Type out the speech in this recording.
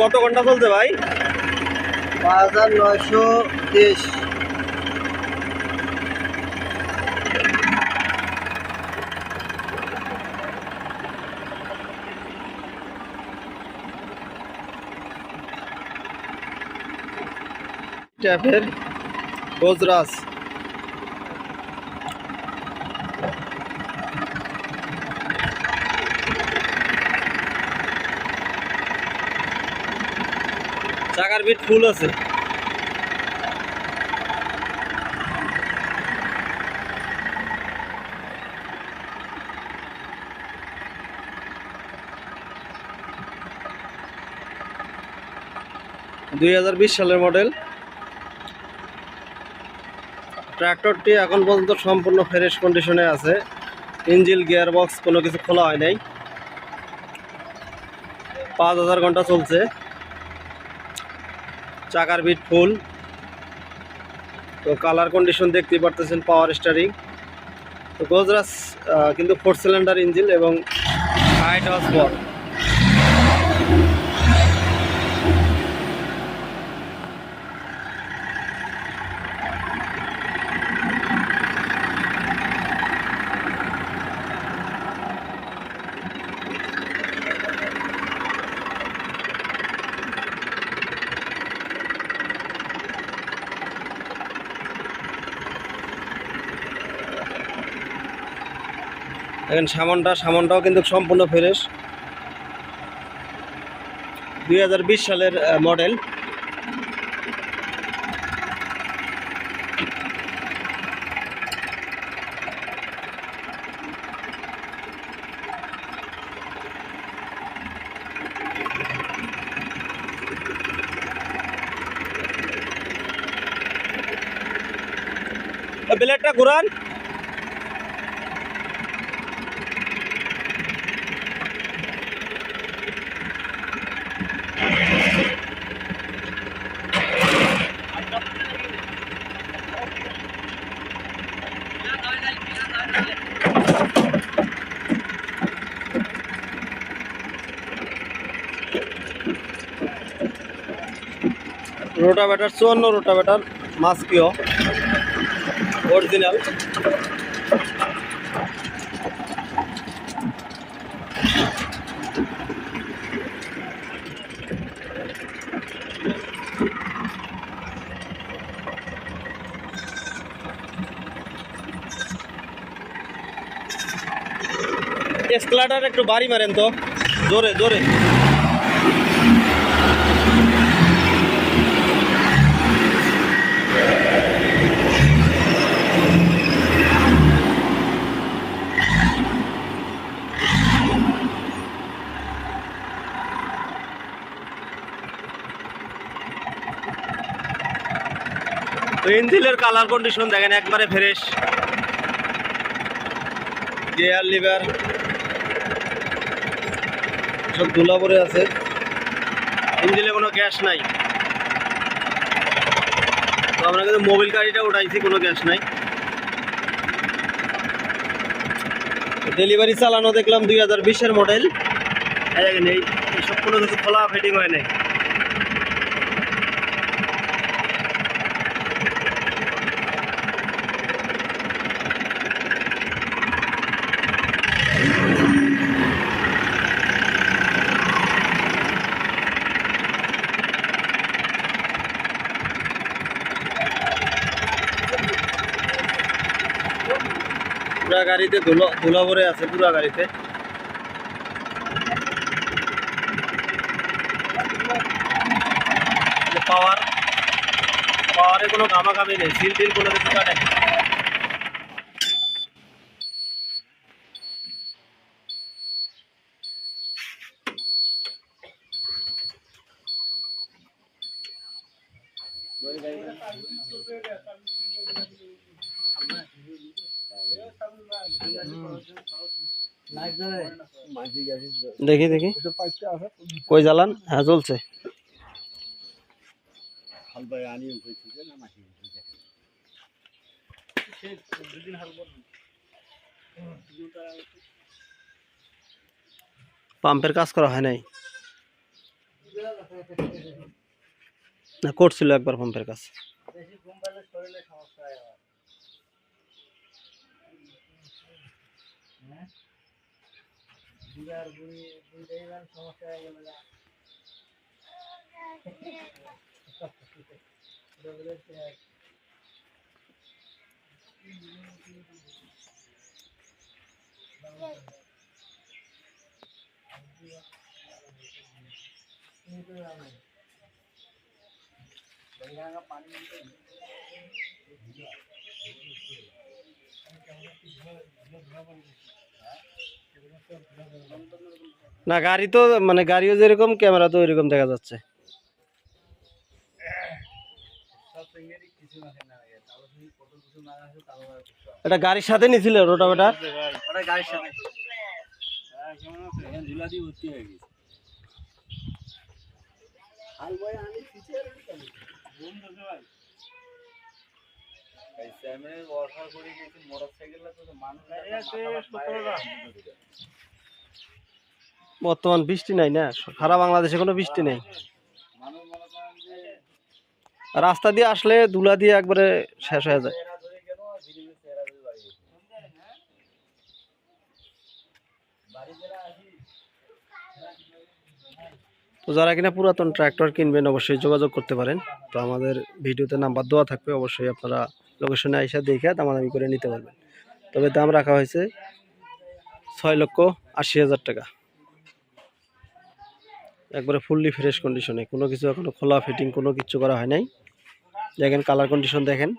কত ঘণ্টা চলছে ভাই? পাঁচ হাজার নয়শো তেইশ। ট্যাপের গোজরাস চাকার বিট ফুল আছে। দুই হাজার বিশ সালের মডেল ট্র্যাক্টরটি এখন পর্যন্ত সম্পূর্ণ ফ্রেশ কন্ডিশনে আছে। ইঞ্জিল গিয়ার বক্স কোনো কিছু খোলা হয় নাই। পাঁচ হাজার ঘণ্টা চলছে। চাকার বিট ফুল। তো কালার কন্ডিশন দেখতেই পারতেছেন পাওয়ার স্টারিং তো গোজরাস কিন্তু ফোর সিলিন্ডার ইঞ্জিন এবং হাইট হাউস দেখেন সামনটা সামনটাও কিন্তু সম্পূর্ণ ফ্রেশ। দুই হাজার বিশ সালের মডেল ব্লেডটা ঘুরান। রোটাভেটার চুয়ান্ন রোটাভেটার মাস্কিও অরিজিনাল এসক্লাটার একটু বাড়ি মারেন তো জোরে জোরে তো ইঞ্জিনের কালার কন্ডিশন দেখেন, একবারে ফ্রেশ গিয়ার লিভার সব ধুলা পরে আছে। ইঞ্জিনে কোনো গ্যাস নাই। তো আমরা কিন্তু মোবিল গাড়িটা উঠাইছি, কোনো গ্যাস নাই। ডেলিভারি চালানো দেখলাম দুই হাজার বিশের মডেল দেখেন, এই সব কোনো কিছু খোলা ফিটিং হয় নাই। পুরা গাড়িতে ধুলো ধুলো ভরে আছে পুরা গাড়িতে। পাওয়ার পাওয়ারে কোনো ঘামাঘামি নেই সিল টিল কোনো কিছু দেখি দেখি কই জ্বালান হ্যাঁ চলছে পাম্পের কাজ করা হয় নাই না করছিল একবার পাম্পের কাছে বেশি ঘুম পেলে শরীরে সমস্যা হয় আবার হ্যাঁ বুড়ার বুড়ি বুড়িটাই যেন সমস্যা হয়ে গেল না। রোগের শেষ। না, গাড়ি তো মানে গাড়িও যেরকম, ক্যামেরা তো ওইরকম দেখা যাচ্ছে। এটা গাড়ির সাথে নিছিল রোটাভেটার গাড়ির সাথে। বর্তমান বৃষ্টি নাই না? সারা বাংলাদেশে কোনো বৃষ্টি নেই? রাস্তা দিয়ে আসলে দুলা দিয়ে একবারে শেষ হয়ে যায়। তো যারা কিনা পুরাতন ট্র্যাক্টর কিনবেন অবশ্যই যোগাযোগ করতে পারেন। তো আমাদের ভিডিওতে নাম্বার দেওয়া থাকবে অবশ্যই আপনারা লোকেশনে আইসা দেখে দামাদামি করে নিতে পারবেন। তবে দাম রাখা হয়েছে ছয় লক্ষ আশি হাজার টাকা। একবারে ফুললি ফ্রেশ কন্ডিশনে কোনো কিছু এখনও খোলা ফিটিং কোনো কিছু করা হয় নাই। দেখেন কালার কন্ডিশন দেখেন।